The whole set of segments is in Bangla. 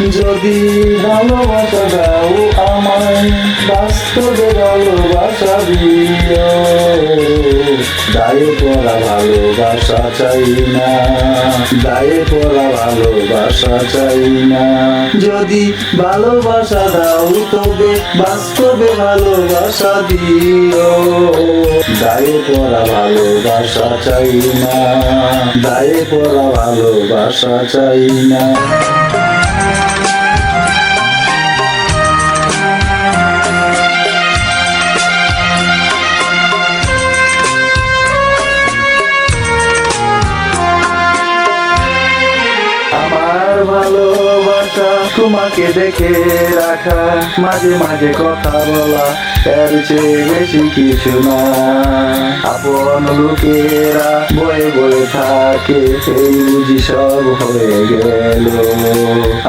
যদি ভালোবাসা দাও আমায়, বাস্তবে ভালোবাসা দিও। দায়ে পড়া ভালোবাসা চাই না দায়ে পড়া ভালোবাসা চাই না। যদি ভালোবাসা দাও, তবে বাস্তবে ভালোবাসা দিও। দায়ে পড়া ভালোবাসা চাই না দায়ে পড়া ভালোবাসা চাই না। ভালোবাসা তোমাকে দেখে রাখা, মাঝে মাঝে কথা বলা, এর চেয়ে বেশি কিছু না। আপন লোকেরা বয়ে বয়ে থাকে, এই বুঝি সব হয়ে গেল।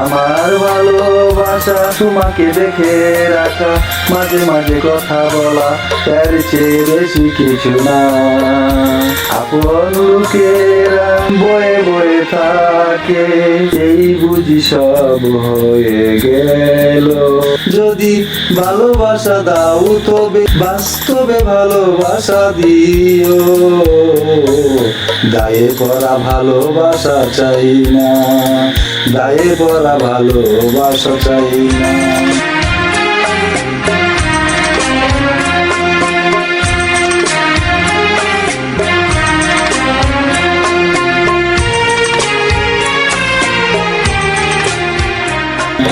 আমার ভালোবাসা তোমাকে দেখে রাখা, মাঝে মাঝে কথা বলা, এর চেয়ে বেশি কিছু না। আপন লোকেরা বয়ে বয়ে থাকে, এই বুঝি সব হয়ে গেল। যদি ভালোবাসা দাও তবে, বাস্তবে ভালোবাসা দিও। দায়ে পড়া ভালোবাসা চাই না, দায়ে পড়া ভালোবাসা চাই না।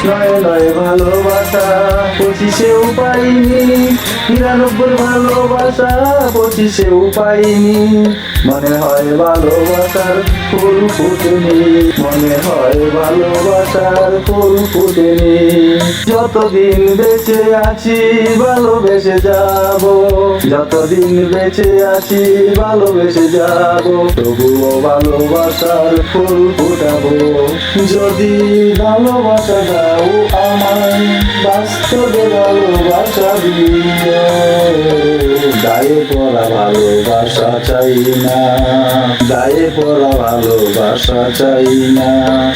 নয় নয় ভালোবাসা পঁচিশেও পাইনি নিরানব্বই ভালোবাসা পঁচিশেও পাইনি। মনে হয় ভালোবাসার ফুল ফুটেনি। মনে হয় ভালোবাসার ফুল ফুটেনি। যতদিন বেঁচে আছি, ভালোবেসে যাব। যতদিন বেঁচে আছি, ভালোবেসে যাব। তবুও ভালোবাসার ফুল ফুটাবো। যদি ভালোবাসা দাও আমায় বাস্তবে ভালোবাসা দিও গায়ে পড়া ভালোবাসা চাই না। গায়ে পড়া ভালোবাসা চাই না।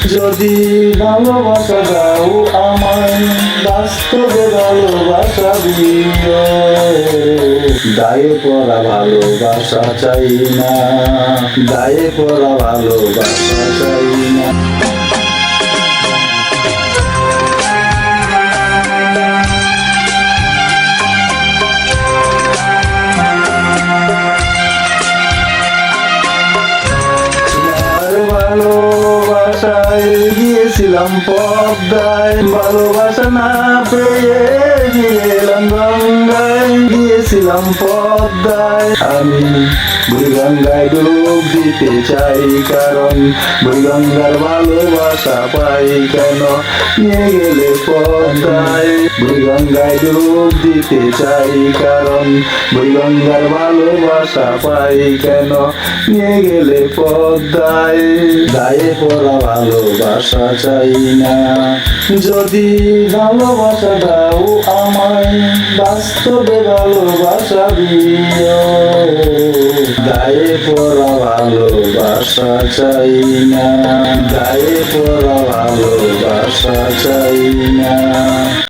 যদি ভালোবাসা দাও আমায়, বাস্তবে ভালোবাসা দিও গায়ে পড়া ভালোবাসা চাই না। গায়ে পড়া ভালোবাসা চাই না। গিয়েছিলাম পদ্মায় ভালোবাসা না পেয়ে গিয়েলাম গঙ্গায় গিয়েছিলাম পদ্মায় আমি বুড়িগঙ্গায় ডুব দিতে চাই, কারণ বুড়িগঙ্গার ভালোবাসা পাই কেন? নিয়ে গেলে পদ্মায় বুড়িগঙ্গায় ডুব দিতে চাই, কারণ বুড়িগঙ্গার ভালোবাসা পাই কেন? নিয়ে গেলে পদ্মায় গায়ে পড়া ভালোবাসা চাই না। যদি ভালোবাসা দাও আমায়, বাস্তবে ভালোবাসা দিও। গায়ে পড়া ভালোবাসা চাই না। দায়ে পড়া ভালোবাসা চাই না।